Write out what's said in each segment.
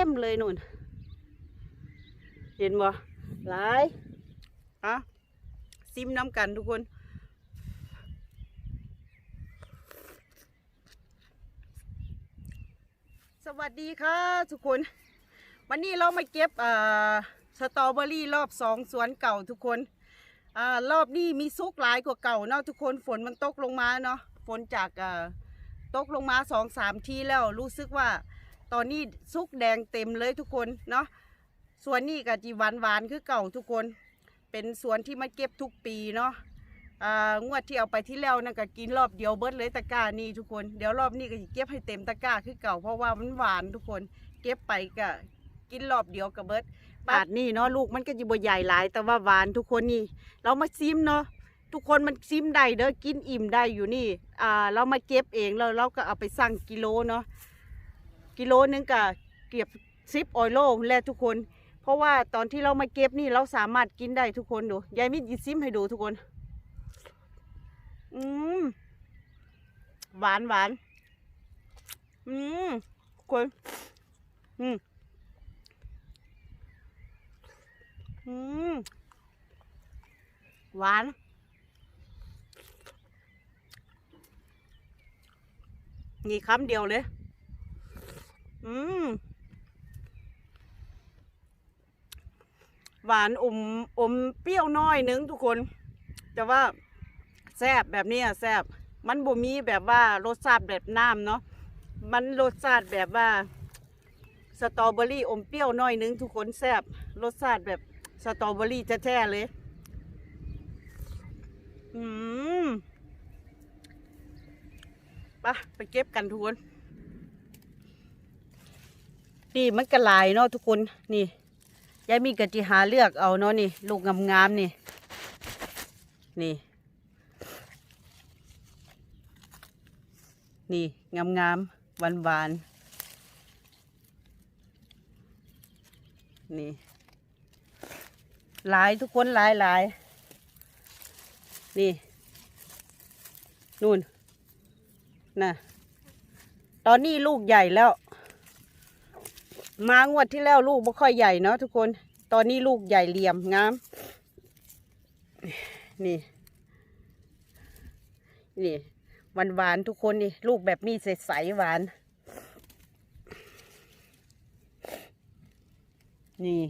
ต็มเลยนู่น เห็นบ่หลายอะซิมน้ำกันทุกคน สวัสดีค่ะทุกคน วันนี้เรามาเก็บอ่าสตรอเบอรี่รอบสองสวนเก่าทุกคนอ่ารอบนี้มีซุกหลายกว่าเก่าเนาะทุกคนฝนมันตกลงมาเนาะฝนจากอ่าตกลงมาสองสามทีแล้วรู้สึกว่า ตอนนี้ซุกแดงเต็มเลยทุกคนเนาะสวนนี้ก็จีหวานหวานคือเก่าทุกคน เป็นสวนที่มาเก็บทุกปีเนาะอ่างวดที่เอาไปที่แล้วนั่นก็กินรอบเดียวเบิดเลยตะกร้านี่ทุกคนเดี๋ยวรอบนี้ก็จะเก็บให้เต็มตะกร้าคือเก่าเพราะว่ามันหวานทุกคน เก็บไปก็กินรอบเดียวกับเบิดปาดนี่เนาะลูกมันก็จะบ่ใหญ่หลาย แต่ว่าหวานทุกคนนี่ เรามาซิมเนาะทุกคนมันซิมได้เด้อกินอิ่มได้อยู่นี่อ่าเรามาเก็บเองแล้วเราก็เอาไปสั่งกิโลเนาะ กิโลนึงก็เก็บซิปออยโลและทุกคน เพราะว่าตอนที่เรามาเก็บนี่เราสามารถกินได้ทุกคนดูยายมิดยิซิมให้ดูทุกคน อืมหวานหวานอืมคนอืมอืมหวานนี่คำเดียวเลย อืมหวานอมอมเปรี้ยวน้อยนึงทุกคน แต่ว่าแซ่บแบบนี้อะแซ่บมันบ่มีแบบว่ารสชาติแบบน้ำเนาะมันรสชาติแบบว่าสตรอเบอรี่อมเปรี้ยวน้อยนึงทุกคนแซ่บรสชาติแบบสตรอเบอรี่แท้ๆเลย อืมไปไปเก็บกันทุกคน นี่มันกระลายเนาะทุกคนนี่ยายมีกะจิหาเลือกเอาเนาะนี่ ลูกงามๆนี่ นี่ นี่งามๆหวานๆนี่หลายทุกคนหลายหลายนี่นู่นน่ะตอนนี้ลูกใหญ่แล้ว มางวดที่แล้วลูกไม่ค่อยใหญ่เนาะทุกคน ตอนนี้ลูกใหญ่เหลี่ยมงาม นี่ นี่หวานหวานทุกคนนี่ ลูกแบบนี้ใสๆหวาน นี่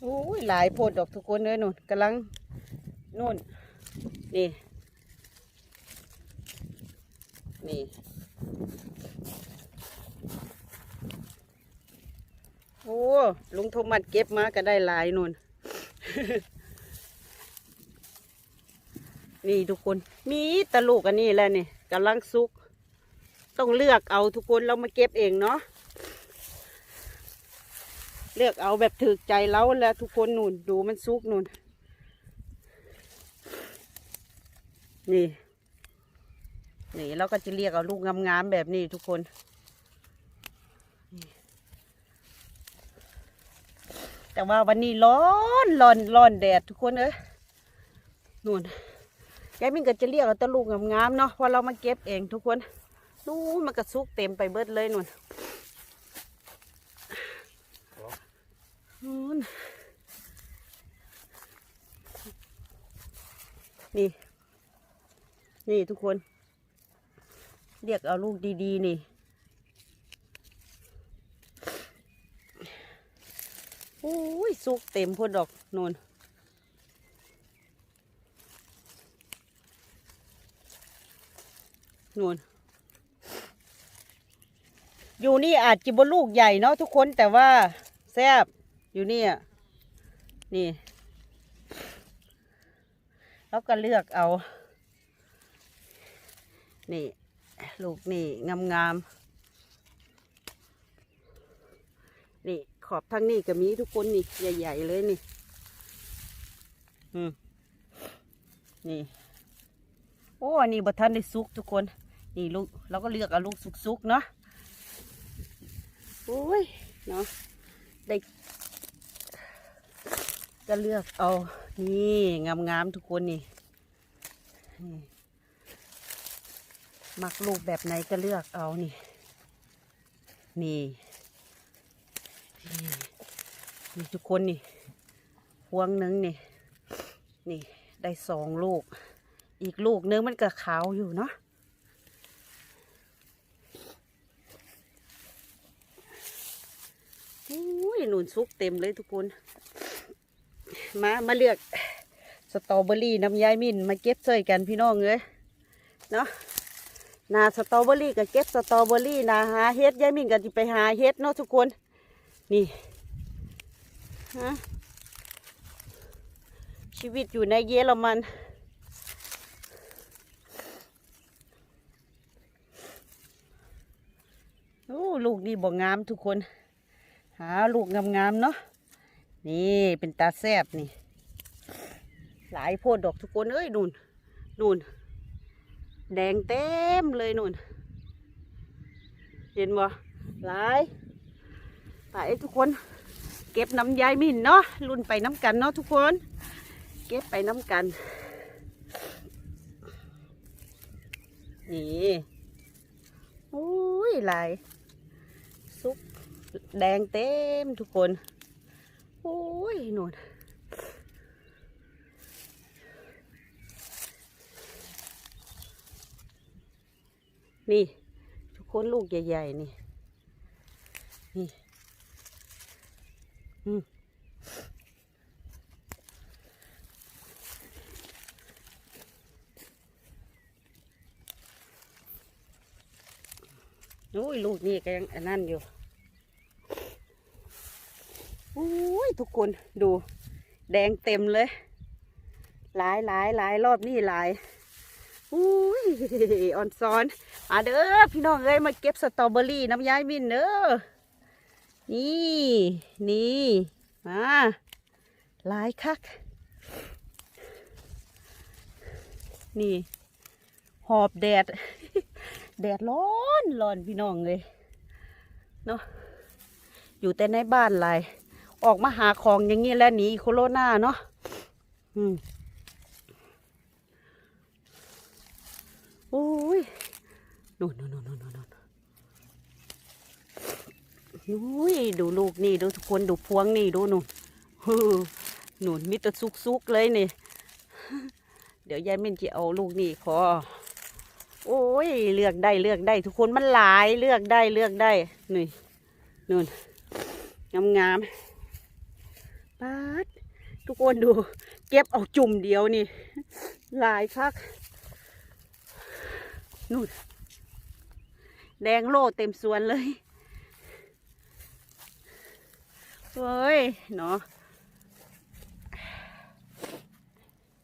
โอ้ยหลายโพดดอกทุกคนเลยนู่นกำลังนู่น นี่ นี่โอ้ลุงโทมัสเก็บมาก็ได้หลายนู่น นี่ทุกคน มีตะลูกอันนี้แหละนี่กำลังสุก ต้องเลือกเอาทุกคนเรามาเก็บเองเนาะเลือกเอาแบบถือใจเราแล้วทุกคนนู่นดูมันสุกนู่น นี่ นี่เราก็จะเรียกเอาลูกงามๆแบบนี้ทุกคน แต่ว่าวันนี้ร้อนร้อนร้อนแดดทุกคนเอ้ยนู่นยายมิ่งก็จะเรียกเอาตะลูกงามๆเนาะว่าเรามาเก็บเองทุกคนนู่นมันก็สุกเต็มไปเบิดเลยนู่นนู่นนี่ นี่ทุกคน เรียกเอาลูกดีๆนี่โอ้ยสุกเต็มพวดดอกนนนนอยู่นี่อาจจะบนลูกใหญ่เนาะทุกคนแต่ว่าแซบอยู่นี่อะนี่ แล้วก็เลือกเอา นี่ ลูกนี่งามงามๆนี่ขอบทางนี้ก็มีทุกคนนี่ใหญ่ๆเลยนี่ อืมนี่ โอ้อันนี้บัทันได้สุกทุกคน นี่ลูกเราก็เลือกเอาลูกสุกๆเนาะโอ้ยเนาะได้ก็เลือกเอา นี่งามๆทุกคนนี่นี่ มักลูกแบบไหนก็เลือกเอานี่ นี่นี่นี่ทุกคนนี่ พวงหนึงนี่ นี่ได้สองลูก อีกลูกนึงมันก็ขาวอยู่เนาะอุ้ยหนุนซุกเต็มเลยทุกคน มามาเลือกสตรอเบอรี่น้ำยายมินมาเก็บเซยกันพี่น้องเลยเนาะ นาสตรอเบอรี่กับเก็บสตรอเบอรี่นาหาเฮ็ดยายมินก็จะไปหาเฮ็ดเนาะทุกคน นี่ฮะชีวิตอยู่ในเยอรมันโอ้ลูกนี่บ่งามทุกคน หาลูกงามๆเนาะนี่เป็นตาแซบนี่ หลายโพดดอกทุกคนเอ้ยนู่นนู่น แดงเต็มเลยนู่น เห็นบ่หลายไปทุกคน เก็บน้ำยายมินเนาะรุ่นไปน้ำกันเนาะทุกคน เก็บไปน้ำกันนี่โอ้ยหลายซุปแดงเต็มทุกคนโอ้ยนู่น นี่ ทุกคนลูกใหญ่ๆนี่ นี่ อืมโอ้ยลูกนี่ก็ยังนั่นอยู่โอ้ยทุกคนดู แดงเต็มเลย หลายหลายหลายรอบนี่หลายอุ้ยออนซ้อน มาเด้อพี่น้องเอ้ยมาเก็บสตรอเบอรี่น้ำย้ายมินเด้อนี่นี่มาหลายคัก นี่ หอบแดด แดดร้อนร้อนพี่น้องเลยเนาะอยู่แต่ในบ้านหลายออกมาหาของอย่างนี้แล้วหนีโคโรนาเนาะอืมโอ้ย นู่นนู่นนู่นนู่นนู่นอุ้ยดูลูกนี่ดูทุกคนดูพวงนี่ดูหนูฮือหนุนมิตรซุกซุกเลยนี่ เดี๋ยวยายเม่นจะเอาลูกนี่ขอ โอ้ยเลือกได้เลือกได้ ทุกคนมันหลายเลือกได้เลือกได้นี่นู่นงามงามปัดทุกคนดู เก็บเอาจุ่มเดียวนี่ หลายคักนู่น แดงโล่เต็มสวนเลยเฮ้ยเนาะ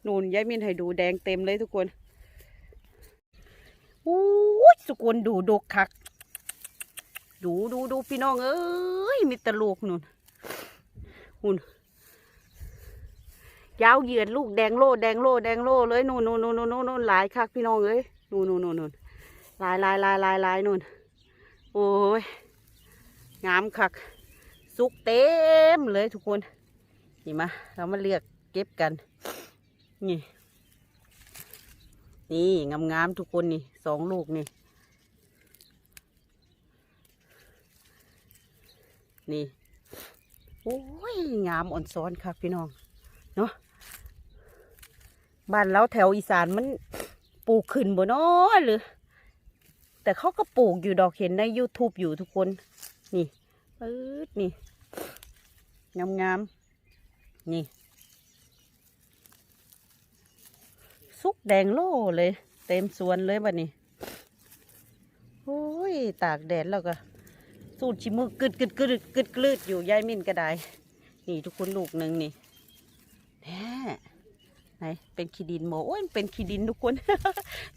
นู่นยายมินให้ดูแดงเต็มเลยทุกคนอู้ยสุกคนดูดกคัก ดูดูดูพี่น้อง เอ้ย มีตะลูกนู่นหุ่นยาวเหยียดลูกแดงโล่แดงโล่แดงโล่เลยนู่นนู่นนู่นนู่นนู่นหลายคักพี่น้องเอ้ยนู่นนู่นนู่นนู่น ลายลายลายลายลายนู่น โอ้ย งามคัก สุกเต็มเลยทุกคน นี่มา เรามาเลือกเก็บกัน นี่ นี่งามงามทุกคนนี่สองลูกนี่ นี่ โอ้ย งามอ่อนซ้อนครับพี่น้อง เนาะบ้านเราแถวอีสานมันปลูกขึ้นบ่นาะหรือ แต่เขาก็ปลูกอยู่ดอกเห็นใน YouTube อยู่ทุกคน นี่ปื๊ดนี่ งามงามๆนี่ สุกแดงโล่เลย เต็มสวนเลยบัดนี้โอ้ย ตากแดดแล้วก็ สูดชิมือกึดกึดกึดกึดกลืดอยู่ยายมินก็ได้ นี่ทุกคนลูกหนึ่งนี่ ไหนเป็นขี้ดินโมโอ้ยเป็นขี้ดินทุกคน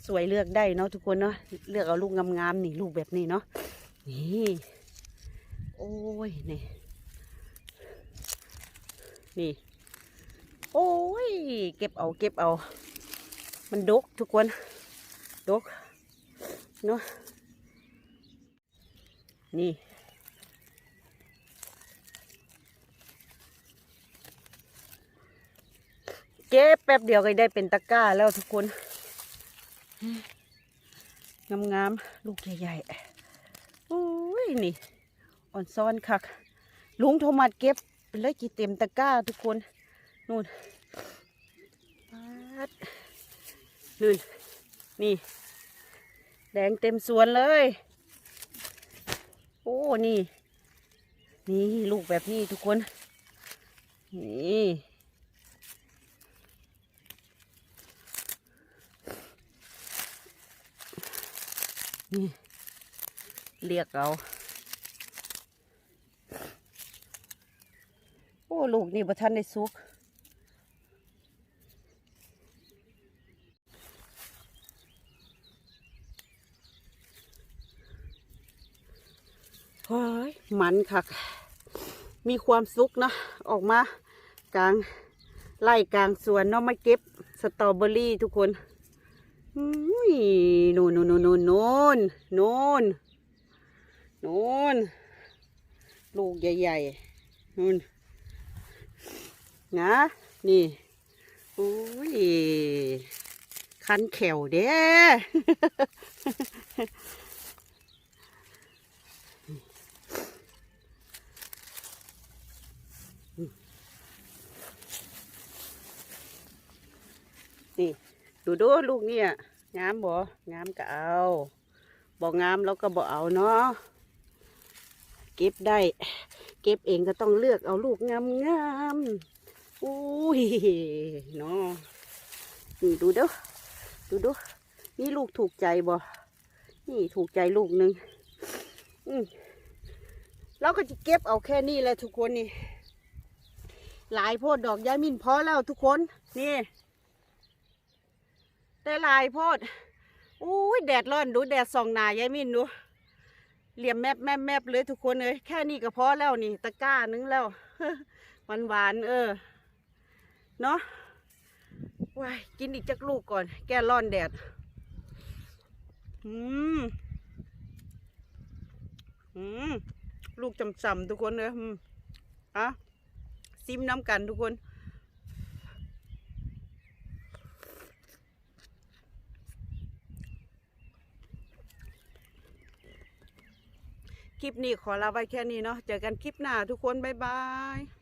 สวยเลือกได้เนาะทุกคนเนาะเลือกเอาลูกงามๆนี่ลูกแบบนี้เนาะนี่โอ้ยนี่นี่ โอ้ย เก็บเอาเก็บเอา มันดกทุกคนดกเนาะนี่ เก็บแป๊บเดียวก็ได้เป็นตะกร้าแล้วทุกคนงามๆลูกใหญ่ๆโอ้ยนี่ อ่อนซ้อนคักลุงโทมัสเก็บเลยกี่เต็มตะกร้าทุกคนนู่นปัดนู่นนี่ แดงเต็มสวนเลย โอ้นี่ นี่ลูกแบบนี้ทุกคน นี่ นี่เรียกเอาโอ้ ลูกนี่บ่ทันได้สุกเฮ้ย มันคักมีความสุขนะออกมากลางไล่กลางสวนเนาะมาเก็บสตรอเบอรี่ทุกคนอุ้ ยนูนนูนนูนนูนนูนนูนนูนลูกใหญ่ๆนู่นนะ นี่อุ้ยคันแขวเด้นี่ ดูดูลูกเนี่ย งามบ่งามก็เอาบ่งามเราก็บ่เอาเนาะเก็บได้ เก็บเองก็ต้องเลือกเอาลูกงามงามอุ้ยเนาะนี่ดูเด้อดูดูนี่ลูกถูกใจบ่นี่ถูกใจลูกหนึ่งอืมเราก็จะเก็บเอาแค่นี้แหละทุกคนนี่ หลายโพดดอกยายมินพอแล้วทุกคนนี่ ได้ลายโพดอุ้ยแดดร้อนดูแดดส่องหนายายมินดูเหลี่ยมแมบแมบแมบเลยทุกคนเลยแค่นี้ก็พอแล้วนี่ ตะกร้านึงแล้วหวานหวานๆเออเนาะว้ายกินอีกจักลูกก่อน แก้ร้อนแดดอืมอืมลูกจำๆทุกคนเลยอะซิมน้ำกันทุกคน คลิปนี้ขอลาไว้แค่นี้เนาะเจอกันคลิปหน้าทุกคนบ๊ายบาย